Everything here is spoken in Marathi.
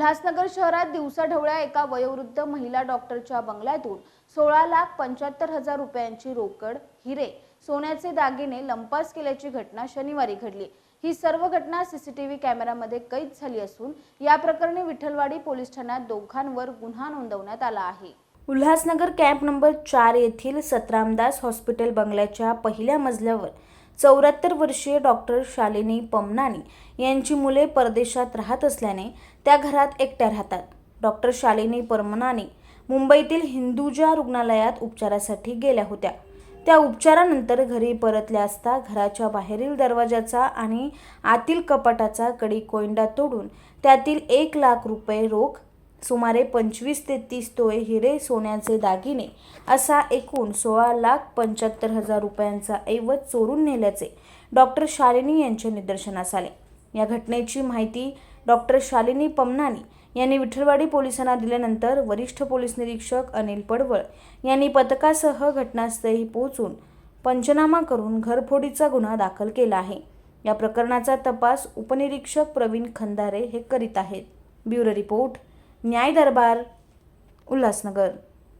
उल्हासनगर शहरात दिवसाढवळ्या एका वयोवृद्ध महिला डॉक्टरच्या बंगल्यातून सोळा लाख पंच्याहत्तर हजार रुपयांची रोकड हिरे सोन्याचे दागिने लंपास केल्याची घटना शनिवारी घडली. ही सर्व घटना सीसीटीव्ही कॅमेऱ्यामध्ये कैद झाली असून या प्रकरणी विठ्ठलवाडी पोलीस ठाण्यात दोघांवर गुन्हा नोंदवण्यात आला आहे. उल्हासनगर कॅम्प नंबर चार येथील सतरामदास हॉस्पिटल बंगल्याच्या पहिल्या मजल्यावर चौऱ्याहत्तर वर्षीय डॉक्टर शालिनी पमनानी यांची मुले परदेशात राहत असल्याने त्या घरात एकट्या राहतात. डॉक्टर शालिनी परमनानी मुंबईतील हिंदुजा रुग्णालयात उपचारासाठी गेल्या होत्या. त्या उपचारानंतर घरी परतल्या असता घराच्या बाहेरील दरवाजाचा आणि आतील कपाटाचा कडी कोयंडा तोडून त्यातील एक लाख रुपये रोख सुमारे पंचवीस ते तीस तोळे हिरे सोन्याचे दागिने असा एकूण सोळा लाख पंच्याहत्तर हजार रुपयांचा ऐवज चोरून नेल्याचे डॉक्टर शालिनी यांच्या निदर्शनास आले. या घटनेची माहिती डॉक्टर शालिनी पमनानी यांनी विठ्ठलवाडी पोलिसांना दिल्यानंतर वरिष्ठ पोलीस निरीक्षक अनिल पडवळ यांनी पथकासह घटनास्थळी पोहोचून पंचनामा करून घरफोडीचा गुन्हा दाखल केला आहे. या प्रकरणाचा तपास उपनिरीक्षक प्रवीण खंदारे हे करीत आहेत. ब्युरो रिपोर्ट न्याय दरबार उल्हासनगर